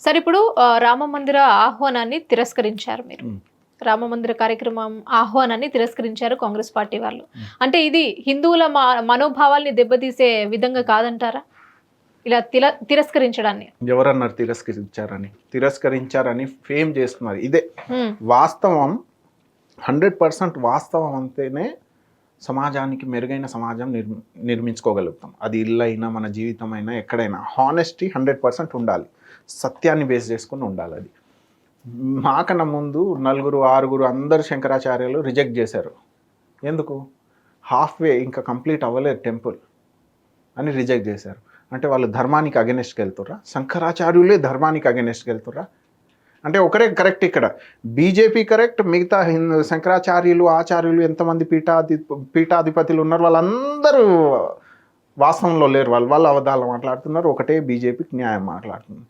సరే ఇప్పుడు రామ మందిర ఆహ్వానాన్ని తిరస్కరించారు మీరు. రామ మందిర కార్యక్రమం ఆహ్వానాన్ని తిరస్కరించారు కాంగ్రెస్ పార్టీ వాళ్ళు. అంటే ఇది హిందువుల మా- మనోభావాల్ని దెబ్బతీసే విధంగా కాదంటారా? ఇలా తిల తిరస్కరించడాన్ని. ఎవరన్నారు తిరస్కరించారని? తిరస్కరించారని ఫేమ్ చేస్తున్నారు. ఇదే. వాస్తవం హండ్రెడ్ పర్సెంట్ వాస్తవం అంటేనే సమాజానికి మెరుగైన సమాజం నిర్మి నిర్మించుకోగలుగుతాం. అది ఇల్లు అయినా మన జీవితం అయినా ఎక్కడైనా హానెస్టీ హండ్రెడ్ పర్సెంట్ ఉండాలి. సత్యాన్ని బేస్ చేసుకుని ఉండాలి అది. మాకన్నా ముందు నలుగురు ఆరుగురు అందరు శంకరాచార్యులు రిజెక్ట్ చేశారు. ఎందుకు? హాఫ్ వే ఇంకా కంప్లీట్ అవ్వలేదు టెంపుల్ అని రిజెక్ట్ చేశారు. అంటే వాళ్ళు ధర్మానికి అగెనెస్ట్కి వెళ్తుర్రా? శంకరాచార్యులే ధర్మానికి అగెనెస్ట్కి వెళ్తుర్రా? అంటే ఒకరే కరెక్ట్ ఇక్కడ. బీజేపీ కరెక్ట్ మిగతా హిందూ శంకరాచార్యులు ఆచార్యులు ఎంతమంది పీఠాధి పీఠాధిపతులు ఉన్నారు వాళ్ళందరూ వాస్తవంలో లేరు. వాళ్ళు వాళ్ళు అవధాలు మాట్లాడుతున్నారు. ఒకటే బీజేపీకి న్యాయం మాట్లాడుతున్నారు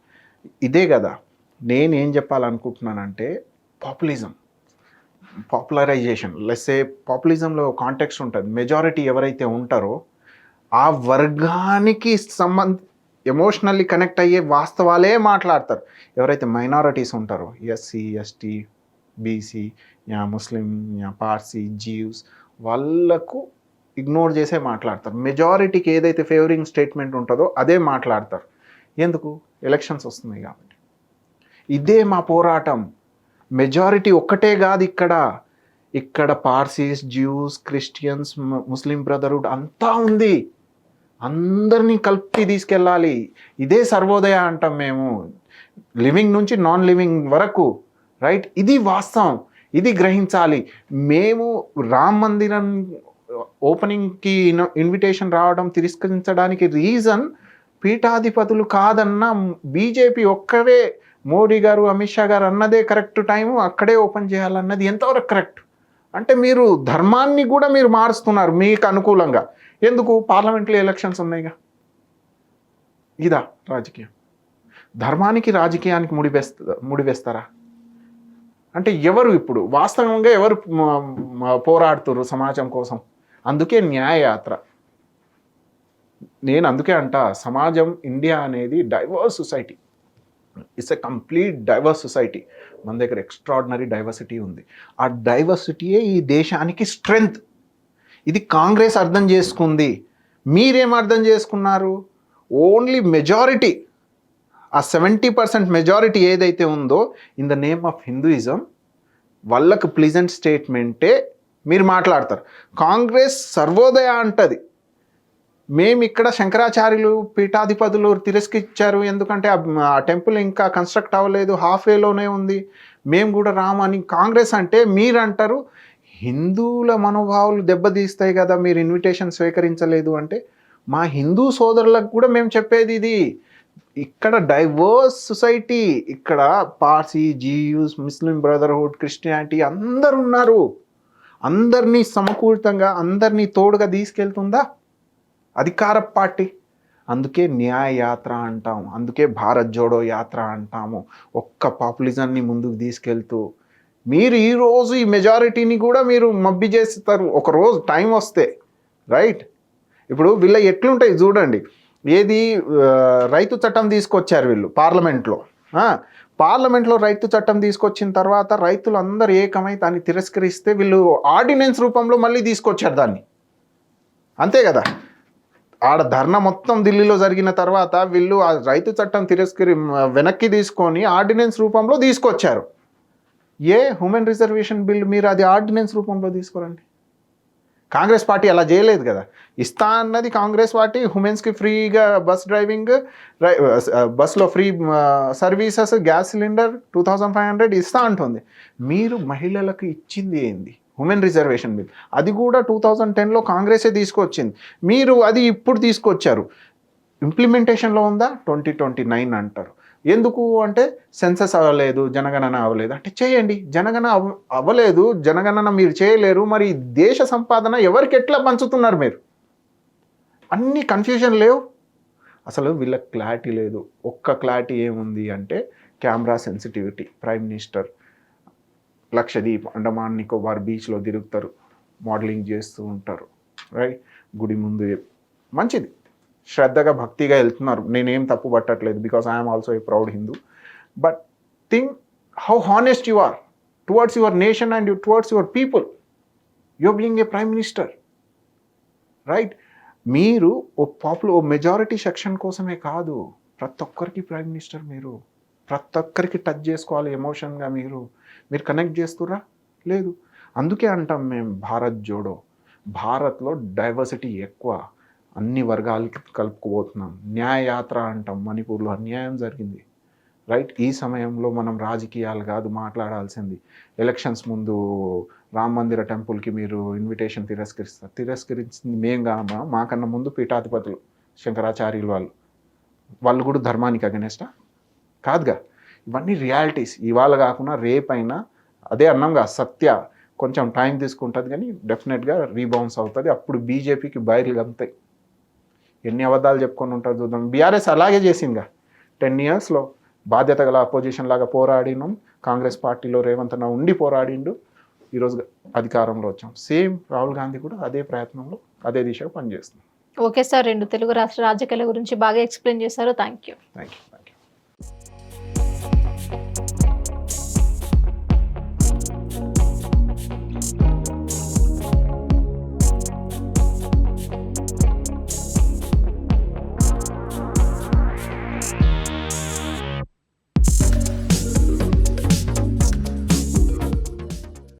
ఇదే కదా. నేను ఏం చెప్పాలనుకుంటున్నానంటే పాపులిజం పాపులరైజేషన్. లెస్సే పాపులిజంలో కాంటెక్స్ట్ ఉంటుంది. మెజారిటీ ఎవరైతే ఉంటారో ఆ వర్గానికి సంబంధ ఎమోషనల్లీ కనెక్ట్ అయ్యే వాస్తవాలే మాట్లాడతారు. ఎవరైతే మైనారిటీస్ ఉంటారో ఎస్సీ ఎస్టీ బీసీ యా ముస్లిం యా పార్సీ జీవ్స్ వాళ్ళకు ఇగ్నోర్ చేసే మాట్లాడతారు. మెజారిటీకి ఏదైతే ఫేవరింగ్ స్టేట్మెంట్ ఉంటుందో అదే మాట్లాడతారు. ఎందుకు? ఎలక్షన్స్ వస్తున్నాయి కాబట్టి. ఇదే మా పోరాటం. మెజారిటీ ఒక్కటే కాదు ఇక్కడ. ఇక్కడ Parsis Jews Christians Muslim brotherhood అంతా ఉంది. అందరినీ కలిపి తీసుకెళ్ళాలి. ఇదే సర్వోదయ అంటాం మేము. లివింగ్ నుంచి నాన్ లివింగ్ వరకు రైట్? ఇది వాస్తవం. ఇది గ్రహించాలి. మేము రామ్ మందిరం ఓపెనింగ్కి ఇన్విటేషన్ రావడం తిరస్కరించడానికి రీజన్ పీఠాధిపతులు కాదన్న బీజేపీ ఒక్కరే మోడీ గారు అమిత్ షా గారు అన్నదే కరెక్ట్ టైము అక్కడే ఓపెన్ చేయాలన్నది ఎంతవరకు కరెక్ట్? అంటే మీరు ధర్మాన్ని కూడా మీరు మారుస్తున్నారు మీకు అనుకూలంగా. ఎందుకు? పార్లమెంట్లో ఎలక్షన్స్ ఉన్నాయిగా. ఇదా రాజకీయం. ధర్మానికి రాజకీయానికి ముడివేస్త ముడివేస్తారా అంటే ఎవరు ఇప్పుడు? వాస్తవంగా ఎవరు మ- పోరాడుతున్నారు సమాజం కోసం? అందుకే న్యాయయాత్ర. నేను అందుకే అంట సమాజం ఇండియా అనేది diverse society. It's a complete diverse society. మన దగ్గర ఎక్స్ట్రాడినరీ డైవర్సిటీ ఉంది. ఆ డైవర్సిటీయే ఈ దేశానికి స్ట్రెంగ్త్. ఇది కాంగ్రెస్ అర్థం చేసుకుంది. మీరేం అర్థం చేసుకున్నారు? ఓన్లీ మెజారిటీ ఆ సెవెంటీ పర్సెంట్ మెజారిటీ ఏదైతే ఉందో in the name of Hinduism వాళ్ళకు ప్లీజెంట్ స్టేట్మెంటే మీరు మాట్లాడతారు. కాంగ్రెస్ సర్వోదయ అంటది. మేము ఇక్కడ శంకరాచార్యులు పీఠాధిపతులు తిరస్కరించారు. ఎందుకంటే ఆ- టెంపుల్ ఇంకా కన్స్ట్రక్ట్ అవ్వలేదు. హాఫ్ వేలోనే ఉంది. మేము కూడా రాము అని కాంగ్రెస్ అంటే మీరంటారు. హిందువుల మనోభావాలు దెబ్బతీస్తాయి కదా మీరు ఇన్విటేషన్ స్వీకరించలేదు అంటే. మా హిందూ సోదరులకు కూడా మేము చెప్పేది ఇది. ఇక్కడ డైవర్స్ సొసైటీ ఇక్కడ Parsi Jews Muslim brotherhood Christianity అందరు ఉన్నారు అందరినీ సమకూరితంగా అందరినీ తోడుగా తీసుకెళ్తుందా? అధికార పార్టీ. అందుకే న్యాయ యాత్ర అంటాం అందుకే భారత్ జోడో యాత్ర అంటాము. ఒక్క పాపులిజాన్ని ముందుకు తీసుకెళ్తూ మీరు ఈరోజు ఈ మెజారిటీని కూడా మీరు మబ్బి చేస్తారు. ఒక రోజు టైం వస్తే రైట్? ఇప్పుడు వీళ్ళ ఎట్లుంటాయి చూడండి. ఏది రైతు చట్టం తీసుకొచ్చారు వీళ్ళు పార్లమెంట్లో. పార్లమెంట్లో రైతు చట్టం తీసుకొచ్చిన తర్వాత రైతులు అందరు ఏకమై దాన్ని తిరస్కరిస్తే వీళ్ళు ఆర్డినెన్స్ రూపంలో మళ్ళీ తీసుకొచ్చారు దాన్ని. అంతే కదా? ఆడ ధర్నా మొత్తం ఢిల్లీలో జరిగిన తర్వాత వీళ్ళు ఆ రైతు చట్టం తిరస్కరి వెనక్కి తీసుకొని ఆర్డినెన్స్ రూపంలో తీసుకొచ్చారు. ఏ హ్యూమన్ రిజర్వేషన్ బిల్ మీరు అది ఆర్డినెన్స్ రూపంలో తీసుకోరండి? కాంగ్రెస్ పార్టీ అలా చేయలేదు కదా. ఇస్తా అన్నది కాంగ్రెస్ పార్టీ ఉమెన్స్కి ఫ్రీగా బస్ డ్రైవింగ్ బస్లో free services gas cylinder two thousand five hundred ఇస్తా అంటుంది. మీరు మహిళలకు ఇచ్చింది ఏంది? Women reservation bill. అది కూడా టూ థౌజండ్ టెన్లో కాంగ్రెసే తీసుకొచ్చింది. మీరు అది ఇప్పుడు తీసుకొచ్చారు. ఇంప్లిమెంటేషన్లో ఉందా? ట్వంటీ ట్వంటీ నైన్ అంటారు. ఎందుకు అంటే సెన్సస్ అవ్వలేదు జనగణన అవ్వలేదు. అంటే చేయండి. జనగణన అవ్ అవ్వలేదు జనగణన మీరు చేయలేరు. మరి దేశ సంపాదన ఎవరికి ఎట్లా పంచుతున్నారు మీరు? అన్ని కన్ఫ్యూజన్ లేవు. అసలు వీళ్ళకి క్లారిటీ లేదు. ఒక్క క్లారిటీ ఏముంది అంటే camera sensitivity. Prime minister Lakshadweep Andaman Nicobar బీచ్లో తిరుగుతారు మోడలింగ్ చేస్తూ ఉంటారు రైట్ గుడి ముందు మంచిది. శ్రద్ధగా భక్తిగా వెళ్తున్నారు. నేనేం తప్పు పట్టట్లేదు because I'm also a proud Hindu but think how honest you are towards your nation and towards your people you being a prime minister right మీరు ఓ పాపులర్ ఓ మెజారిటీ సెక్షన్ కోసమే కాదు. ప్రతి ఒక్కరికి ప్రైమ్ మినిస్టర్ మీరు. ప్రతి ఒక్కరికి టచ్ చేసుకోవాలి ఎమోషన్గా మీరు. మీరు కనెక్ట్ చేస్తురా లేదు. అందుకే అంటాం మేము భారత్ జోడో. భారత్లో డైవర్సిటీ ఎక్కువ. అన్ని వర్గాలకి కలుపుకుపోతున్నాం. న్యాయయాత్ర అంటాం మణిపూర్లో. అన్యాయం జరిగింది. రైట్ ఈ సమయంలో మనం రాజకీయాలు కాదు మాట్లాడాల్సింది. ఎలక్షన్స్ ముందు రామ మందిర టెంపుల్కి మీరు ఇన్విటేషన్ తిరస్కరిస్తారు తిరస్కరించింది మేం కామా మాకన్నా ముందు పీఠాధిపతులు శంకరాచార్యులు వాళ్ళు. వాళ్ళు కూడా ధర్మానికి అగనెస్టా కాదుగా? ఇవన్నీ రియాలిటీస్. ఇవాళ కాకుండా రేపైనా అదే అన్నాంగా సత్య కొంచెం టైం తీసుకుంటుంది కానీ డెఫినెట్గా రీబౌన్స్ అవుతుంది. అప్పుడు బీజేపీకి బయలు అంతాయి ఎన్ని అబద్ధాలు చెప్పుకొని ఉంటారు చూద్దాం. బీఆర్ఎస్ అలాగే చేసిందిగా. టెన్ ఇయర్స్లో బాధ్యత గల అపోజిషన్ లాగా పోరాడినాం. కాంగ్రెస్ పార్టీలో రేవంత్ అన్న ఉండి పోరాడిండు. ఈరోజు అధికారంలో వచ్చాం. సేమ్ రాహుల్ గాంధీ కూడా అదే ప్రయత్నంలో అదే దిశగా పనిచేస్తుంది. Okay sir. రెండు తెలుగు రాష్ట్ర రాజకీయాల గురించి బాగా ఎక్స్ప్లెయిన్ చేశారు. Thank you thank you